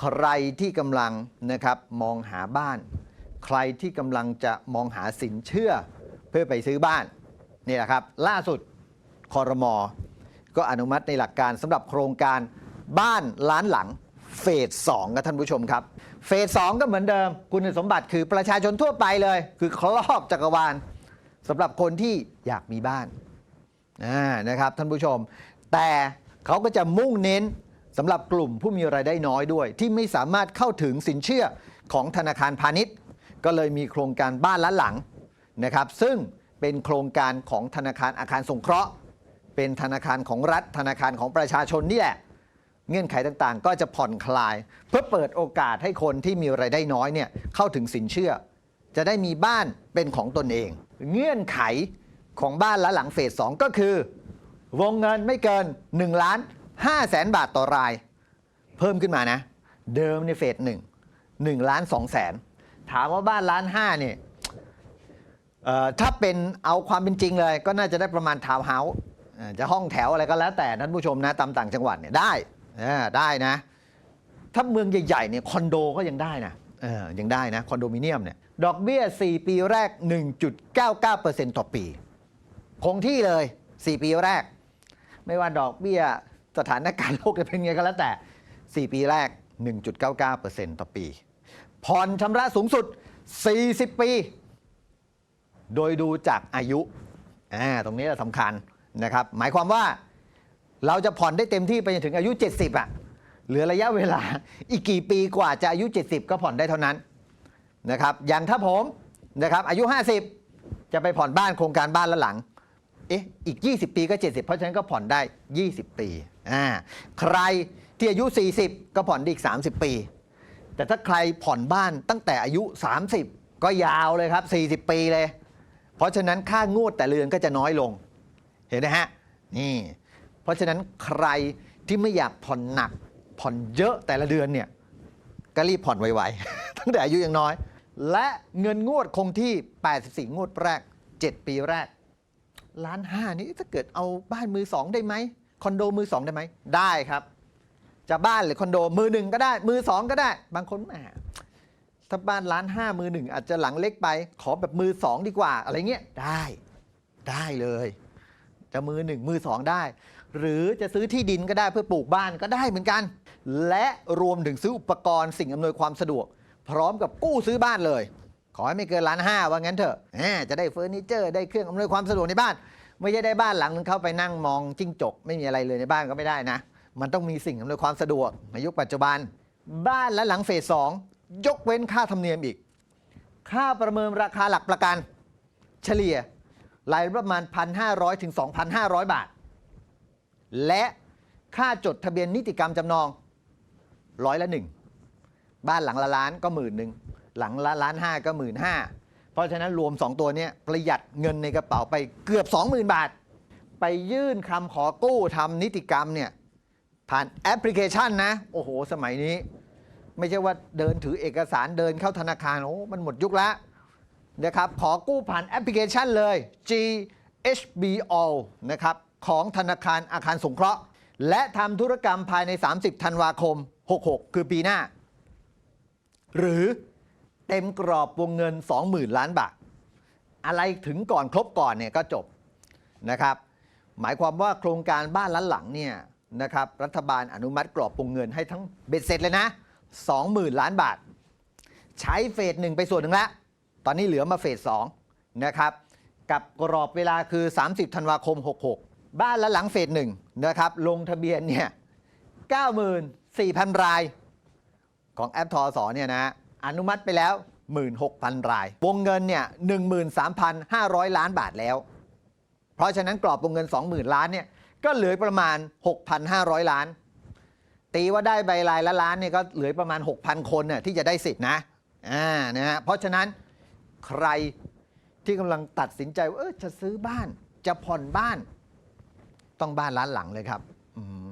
ใครที่กำลังนะครับมองหาบ้าน ใครที่กำลังจะมองหาสินเชื่อเพื่อไปซื้อบ้านนี่แหละครับ ล่าสุดคอรมอก็อนุมัติในหลักการสำหรับโครงการบ้านล้านหลังเฟสสองครับท่านผู้ชมครับ เฟสสองก็เหมือนเดิม คุณสมบัติคือประชาชนทั่วไปเลย คือครอบจักรวาลสำหรับคนที่อยากมีบ้านนะครับท่านผู้ชม แต่เขาก็จะมุ่งเน้น สำหรับกลุ่มผู้มีรายได้น้อยด้วย ที่ไม่สามารถเข้าถึงสินเชื่อของธนาคารพาณิชย์ ก็เลยมีโครงการบ้านละหลังนะครับ ซึ่งเป็นโครงการของธนาคารอาคารสงเคราะห์ เป็นธนาคารของรัฐ ธนาคารของประชาชนนี่แหละเงื่อนไขต่างๆ ก็จะผ่อนคลาย เพื่อเปิดโอกาสให้คนที่มีรายได้น้อยเนี่ยเข้าถึงสินเชื่อ จะได้มีบ้านเป็นของตนเอง เงื่อนไขของบ้านละหลังเฟสสองก็คือ วงเงินไม่เกิน 1 ล้าน 5แสนบาทต่อราย เพิ่มขึ้นมานะ เดิมในเฟสหนึ่ง1ล้าน2แสนถามว่าบ้านล้านห้าเนี่ยถ้าเป็นเอาความเป็นจริงเลย ก็น่าจะได้ประมาณทาวน์เฮาส์จะห้องแถวอะไรก็แล้วแต่ท่านผู้ชมนะตามต่างจังหวัดเนี่ยได้ได้นะ ถ้าเมืองใหญ่ๆเนี่ยคอนโดก็ยังได้นะยังได้นะคอนโดมิเนียมเนี่ยดอกเบี้ย 4 ปีแรก 1.99%ต่อปี คงที่เลย 4 ปีแรก ไม่ว่าดอกเบี้ย สถานการณ์โลกจะเป็นไงก็แล้วแต่ 4 ปีแรก 1.99%ต่อปี ผ่อนชำระสูงสุด 40 ปี โดยดูจากอายุอ่าตรงนี้สำคัญนะครับ หมายความว่าเราจะผ่อนได้เต็มที่ไปจนถึงอายุ 70 อะ เหลือระยะเวลาอีกกี่ปีกว่าจะอายุ 70 ก็ผ่อนได้เท่านั้นนะครับ อย่างถ้าผมนะครับอายุ 50 จะไปผ่อนบ้านโครงการบ้านละหลัง เอ๊ะอีก 20 ปีก็ 70 เพราะฉะนั้นก็ผ่อนได้ 20 ปีอ่าใครที่อายุ 40 ก็ผ่อนได้อีก 30 ปี แต่ถ้าใครผ่อนบ้านตั้งแต่อายุ 30 ก็ยาวเลยครับ 40 ปีเลย เพราะฉะนั้นค่างวดแต่เดือนก็จะน้อยลง เห็นไหมฮะนี่เพราะฉะนั้นใครที่ไม่อยากผ่อนหนัก ผ่อนเยอะแต่ละเดือนเนี่ยก็รีบผ่อนไวๆ ตั้งแต่อายุยังน้อย และเงินงวดคงที่ 84 งวดแรก 7 ปีแรก ล้านห้านี่ถ้าเกิดเอาบ้านมือสองได้ไหมคอนโดมือสองได้ไหมได้ครับ จะบ้านหรือคอนโดมือหนึ่งก็ได้ มือสองก็ได้ บางคนแหมถ้าบ้านล้านห้ามือหนึ่งอาจจะหลังเล็กไป ขอแบบมือสองดีกว่า อะไรเงี้ยได้ ได้เลย จะมือหนึ่งมือสองได้ หรือจะซื้อที่ดินก็ได้เพื่อปลูกบ้านก็ได้เหมือนกัน และรวมถึงซื้ออุปกรณ์สิ่งอำนวยความสะดวก พร้อมกับกู้ซื้อบ้านเลย ขอให้ไม่เกินล้านห้าว่างั้นเถอะจะได้เฟอร์นิเจอร์ได้เครื่องอำนวยความสะดวกในบ้าน ไม่ใช่ได้บ้านหลังนึงเข้าไปนั่งมองจิ้งจก ไม่มีอะไรเลยในบ้านก็ไม่ได้นะ มันต้องมีสิ่งอำนวยความสะดวกในยุคปัจจุบัน บ้านและหลังเฟสสองยกเว้นค่าธรรมเนียมอีก ค่าประเมินราคาหลักประกัน เฉลี่ยรายประมาณ 1,500ถึง2,500 บาท และค่าจดทะเบียนนิติกรรมจำนองร้อยละหนึ่งบ้านหลังละล้านก็หมื่นหนึ่ง หลังละล้านห้าก็หมื่นห้าเพราะฉะนั้นรวม 2 ตัวนี้ประหยัดเงินในกระเป๋าไปเกือบ 20,000 บาท ไปยื่นคำขอกู้ทำนิติกรรมเนี่ยผ่านแอปพลิเคชันนะ โอ้โห สมัยนี้ ไม่ใช่ว่าเดินถือเอกสารเดินเข้าธนาคาร โอ้ มันหมดยุคล้วนะครับขอกู้ผ่านแอปพลิเคชันเลย GHBO นะครับของธนาคารอาคารสงเคราะห์ และทำธุรกรรมภายใน 30 ธันวาคม 66 คือปีหน้า หรือ เต็มกรอบวงเงิน 20,000 ล้านบาท อะไรถึงก่อนครบก่อนเนี่ยก็จบนะครับ หมายความว่าโครงการบ้านล้านหลังเนี่ยนะครับรัฐบาลอนุมัติกรอบวงเงินให้ทั้งเบ็ดเสร็จเลยนะ 20,000 ล้านบาท ใช้เฟสหนึ่งไปส่วนหนึ่งแล้วตอนนี้เหลือมาเฟสสองนะครับกับกรอบเวลาคือ 30 ธันวาคม 66 บ้านและหลังเฟสหนึ่งนะครับลงทะเบียนเนี่ย 94,000 รายของแอปทอสอเนี่ยนะ อนุมัติไปแล้ว 16,000 ราย วงเงินเนี่ย13,500 ล้านบาทแล้ว เพราะฉะนั้นกรอบวงเงิน 20,000 ล้านเนี่ยก็เหลือประมาณ 6,500 ล้าน ตีว่าได้ใบลายละล้านเนี่ยก็เหลือประมาณ 6,000 คนน่ะที่จะได้สิทธินะอ่านะฮะเพราะฉะนั้นใครที่กำลังตัดสินใจว่าเออจะซื้อบ้านจะผ่อนบ้าน ต้องบ้านล้านหลังเลยครับ